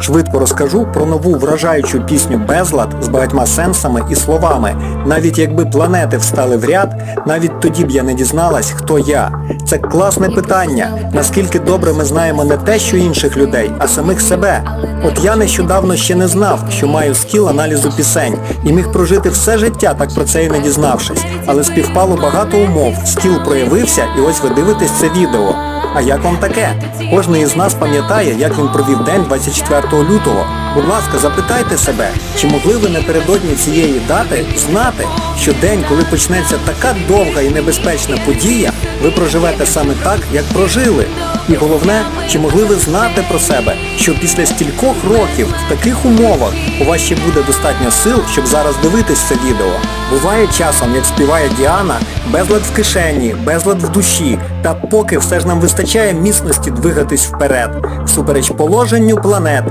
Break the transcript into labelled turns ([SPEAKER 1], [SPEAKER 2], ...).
[SPEAKER 1] Швидко розкажу про нову вражаючу пісню Безлад з багатьма сенсами і словами. Навіть якби планети встали в ряд, навіть тоді б я не дізналась, хто я. Це класне питання, наскільки добре ми знаємо не те, що інших людей, а самих себе. От я нещодавно ще не знав, що маю скіл аналізу пісень і міг прожити все життя, так про це і не дізнавшись. Але співпало багато умов, скіл проявився і ось ви дивитесь це відео. А як вам таке? Кожний із нас пам'ятає, як він провів день 24 лютого. Будь ласка, запитайте себе, чи могли ви напередодні цієї дати знати, що день, коли почнеться така довга і небезпечна подія, ви проживете саме так, як прожили. І головне, чи могли ви знати про себе, що після стількох років в таких умовах у вас ще буде достатньо сил, щоб зараз дивитись це відео. Буває часом, як співає Діана, безлад в кишені, безлад в душі, та поки все ж нам вистачає міцності двигатись вперед, всупереч положенню планет,